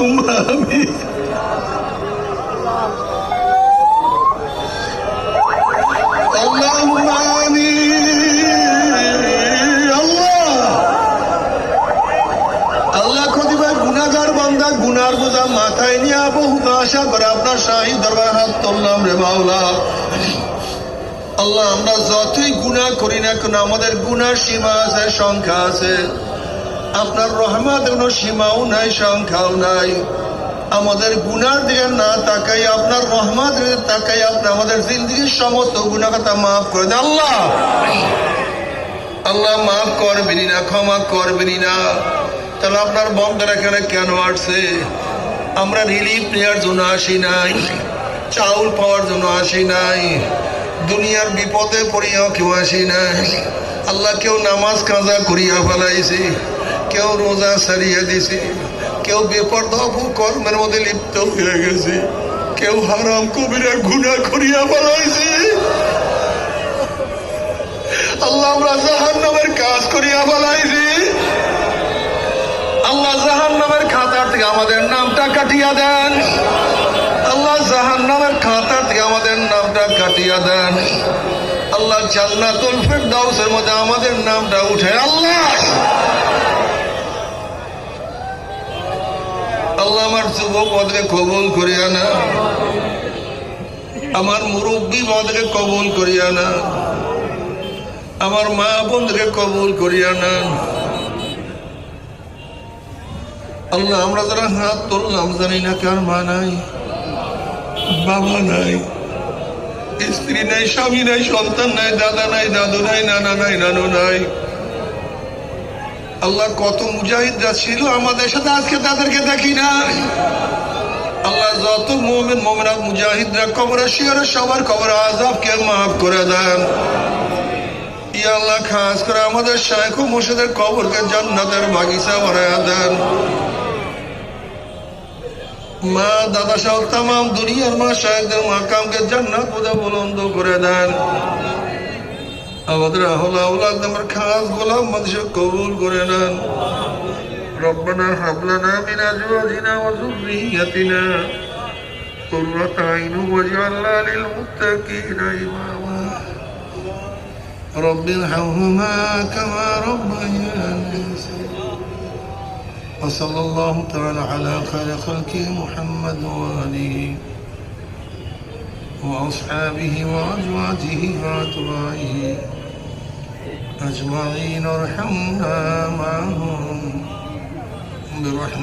তোমরা আমি গুনার বোঝা মাথায় নিয়ে বহু আশা শাহী দরবার হাত তুললাম রে মাওলা আল্লাহ আমরা যতই গুণা করি না কোন আমাদের গুণার সীমা আছে সংখ্যা আছে আপনার রহমত কোনো সীমাও নাই, সংখ্যাও নাই। আমাদের গুনার দিকে না তাকাই, আপনার রহমত তাকাই, আপনি আমাদের জিন্দগির সমস্ত গুণাকথা মাফ করে দেন। আল্লাহ! আল্লাহ মাফ করবেনি না, ক্ষমা করবেনি না। তাহলে আপনার বন্ধের এখানে কেন আসছে? আমরা রিলিফ নেওয়ার জন্য আসি নাই, চাউল পাওয়ার জন্য আসি নাই, দুনিয়ার বিপদে পড়িয়াও কেউ আসি নাই। আল্লাহ কেউ নামাজ কাজা করিয়া ফেলাইছি। কেউ রোজা সারিয়া দিছি, কেউ বেপর্দা কর্মের মধ্যে লিপ্ত হয়ে গেছে, কেউ হারাম কবিরা গুণা করিয়া ফেলাইছি। আল্লাহ আমরা জাহান নামের কাজ করিয়া ফেলাইছি। আল্লাহ জাহান নামের খাতার থেকে আমাদের নামটা কাটিয়া দেন। আল্লাহ জাহান নামের খাতার থেকে আমাদের নামটা কাটিয়া দেন। আল্লাহ জান্নাতুল ফেরদাউসের মধ্যে আমাদের নামটা উঠে আল্লাহ। আল্লাহ আমার যুবক পদকে কবুল করিয়া না। আমার মুরব্বী পদকে কবুল করিয়া না। আমার মা বোনকে কবুল করিয়া না। আল্লাহ, আমরা যারা হাত তুললাম, জানি না কার মা নাই, বাবা নাই, স্ত্রী নাই, স্বামী নাই, সন্তান নাই, দাদা নাই, দাদু নাই, নানা নাই, নানু নাই। আল্লাহ কত মুজাহিদরা ছিল, আমাদের সাথে আজকে তাদেরকে দেখি না আল্লাহ যত মোমেন মোমেনা মুজাহিদরা কবরে শিয়রে সবার কবর আজাবকে মাফ করে দেন। আল্লাহ, খাস করে আমাদের শাইখ ও মুর্শিদের কবরকে জান্নাতের বাগিচা বানায়া দেন। মা, দাদা সহ তাম দুনিয়ার মা শাহেকদের মাকামকে জান্নাত করে দেন। আমাদের আহলা আউলাদ আমার খাস গোলাম মানুষ কবুল করে নেন ربنا هب لنا من ازواجنا وذريتنا قرة عين واجعلنا للمتقين اماما رب ارحمهما كما ربياني صغيرا وصلى الله تعالى على خير خلقه محمد وآله وأصحابه وأزواجه وأتباعه أجمعين ارحمنا معهم. برحمة